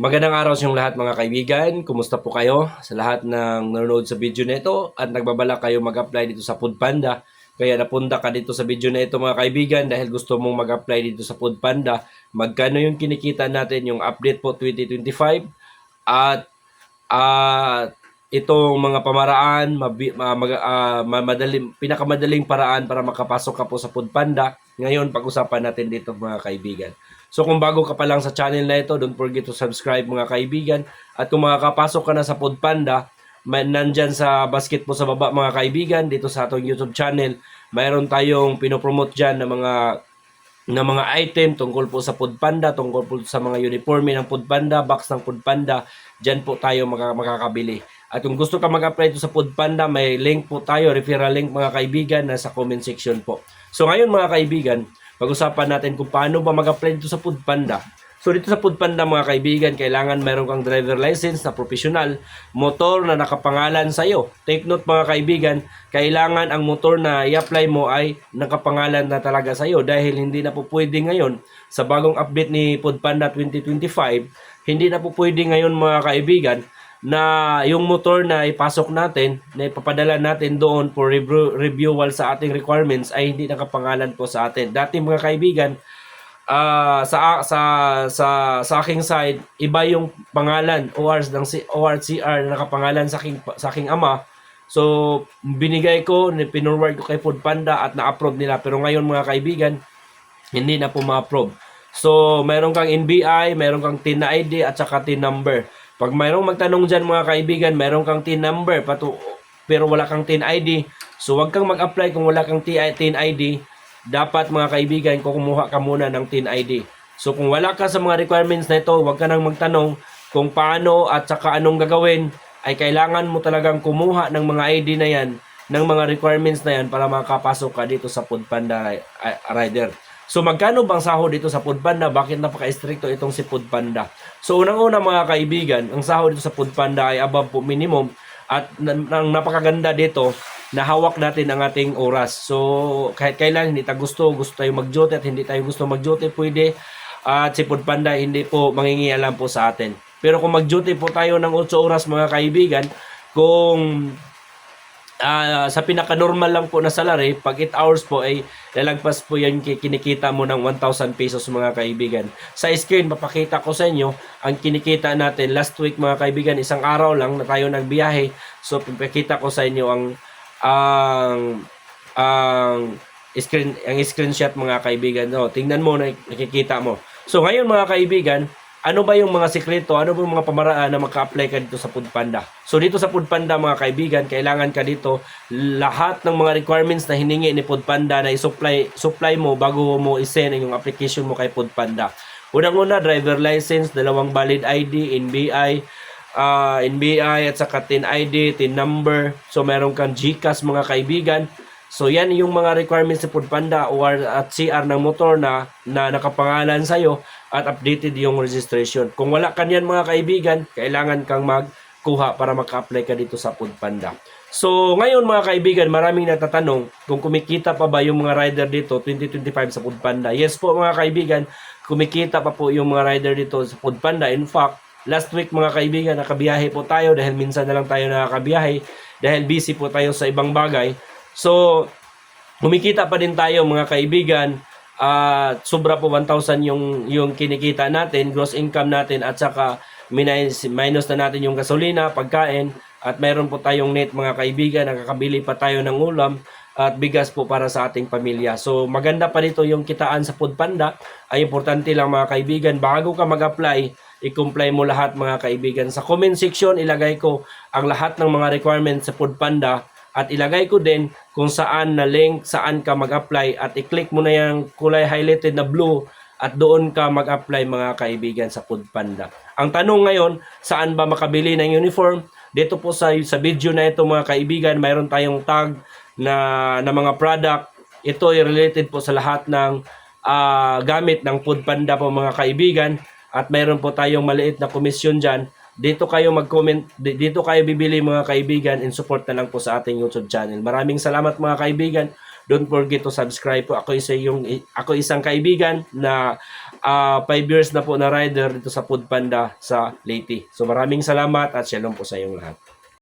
Magandang araw sa inyong lahat mga kaibigan. Kumusta po kayo sa lahat ng nanonood sa video na ito at nagbabala kayo mag-apply dito sa Foodpanda. Kaya napunta ka dito sa video na ito mga kaibigan dahil gusto mong mag-apply dito sa Foodpanda. Magkano yung kinikita natin yung update po 2025 at at itong mga pamaraan, mabi, ma, mag, ah, ma- madaling, pinakamadaling paraan para makapasok ka po sa Foodpanda. Ngayon, pag-usapan natin dito mga kaibigan. So kung bago ka pa lang sa channel na ito, don't forget to subscribe mga kaibigan. At kung makakapasok ka na sa Foodpanda, may, nandyan sa basket po sa baba mga kaibigan, dito sa atong YouTube channel, mayroon tayong pinopromote dyan ng mga ng mga item tungkol po sa Foodpanda, tungkol po sa mga uniforme ng Foodpanda, box ng Foodpanda, dyan po tayo maka- makakabili. At kung gusto ka mag-apply sa Foodpanda, may link po tayo, referral link mga kaibigan, nasa comment section po. So ngayon mga kaibigan, pag-usapan natin kung paano ba mag-apply sa Foodpanda. So dito sa Foodpanda mga kaibigan, kailangan meron kang driver license na professional, motor na nakapangalan sa iyo. Take note mga kaibigan, kailangan ang motor na i-apply mo ay nakapangalan na talaga sa iyo dahil hindi na po pwede ngayon sa bagong update ni Foodpanda 2025, hindi na po pwede ngayon mga kaibigan na yung motor na ipasok natin, na ipapadala natin doon for review, reviewal sa ating requirements ay hindi nakapangalan po sa atin. Dati mga kaibigan, ah sa sa sa sa aking side iba yung pangalan OR ng si ORCR na nakapangalan sa aking sa aking ama. So binigay ko ni pinorward ko kay Foodpanda at na-approve nila. Pero ngayon mga kaibigan hindi na po ma-approve. So meron kang NBI meron kang TIN ID at saka TIN number. Pag mayroong magtanong dyan mga kaibigan meron kang TIN number patu pero wala kang TIN ID so wag kang mag-apply kung wala kang TIN ID dapat mga kaibigan, kumuha ka muna ng TIN ID. So kung wala ka sa mga requirements na ito, huwag ka nang magtanong kung paano at saka anong gagawin, ay kailangan mo talagang kumuha ng mga ID na yan, ng mga requirements na yan para makapasok ka dito sa Foodpanda ri- Rider. So magkano bang sahod dito sa Foodpanda? Bakit napaka-stricto itong si Foodpanda? So unang-una mga kaibigan, ang sahod dito sa Foodpanda ay above po minimum at ang napakaganda dito na hawak natin ang ating oras. So, kahit kailan hindi tayo gusto, gusto tayo mag-duty at hindi tayo gusto mag-duty, pwede. At si Foodpanda hindi po mangingialam po sa atin. Pero kung mag-duty po tayo ng 8 oras mga kaibigan, kung ah, sa pinaka-normal lang po na salary, pag 8 hours po ay lalagpas po yan ki- kinikita mo ng 1,000 pesos mga kaibigan. Sa screen, papakita ko sa inyo ang kinikita natin last week mga kaibigan, isang araw lang na tayo nagbiyahe. So, papakita ko sa inyo ang ang ang screen ang screenshot mga kaibigan. No, tingnan mo na nakikita mo. So ngayon mga kaibigan, ano ba yung mga sikreto? Ano ba yung mga pamaraan na maka-apply ka dito sa Foodpanda? So dito sa Foodpanda mga kaibigan, kailangan ka dito lahat ng mga requirements na hiningi ni Foodpanda na i-supply supply mo bago mo i-send yung application mo kay Foodpanda. Unang-una, driver license, dalawang valid ID, NBI, ah NBI at saka TIN ID, TIN number. So meron kang GCash mga kaibigan. So yan yung mga requirements ni Foodpanda or at CR ng motor na, na nakapangalan sa'yo at updated yung registration. Kung wala ka niyan mga kaibigan, kailangan kang magkuha para maka-apply ka dito sa Foodpanda. So ngayon mga kaibigan, maraming natatanong kung kumikita pa ba yung mga rider dito 2025 sa Foodpanda. Yes po mga kaibigan, kumikita pa po yung mga rider dito sa Foodpanda. In fact, last week mga kaibigan, nakabiyahe po tayo dahil minsan na lang tayo nakakabiyahe dahil busy po tayo sa ibang bagay. So, kumikita pa din tayo mga kaibigan at sobra po 1,000 yung, yung kinikita natin, gross income natin at saka minus, minus na natin yung gasolina, pagkain at mayroon po tayong net mga kaibigan, nakakabili pa tayo ng ulam at bigas po para sa ating pamilya. So maganda pa dito yung kitaan sa Foodpanda. Ay importante lang mga kaibigan, bago ka mag-apply, i-comply mo lahat mga kaibigan. Sa comment section, ilagay ko ang lahat ng mga requirements sa Foodpanda at ilagay ko din kung saan na link, saan ka mag-apply at i-click mo na yung kulay highlighted na blue at doon ka mag-apply mga kaibigan sa Foodpanda. Ang tanong ngayon, saan ba makabili ng uniform? Dito po sa, sa video na ito mga kaibigan, mayroon tayong tag na, na mga product. Ito ay related po sa lahat ng ah, gamit ng Foodpanda po mga kaibigan. At mayroon po tayong maliit na komisyon dyan. Dito kayo mag-comment, di- dito kayo bibili mga kaibigan in support na lang po sa ating YouTube channel. Maraming salamat mga kaibigan. Don't forget to subscribe po. Ako isa yung ako isang kaibigan na 5 years na po na rider dito sa Food Panda sa Leyte. So maraming salamat at shalom po sa inyong lahat.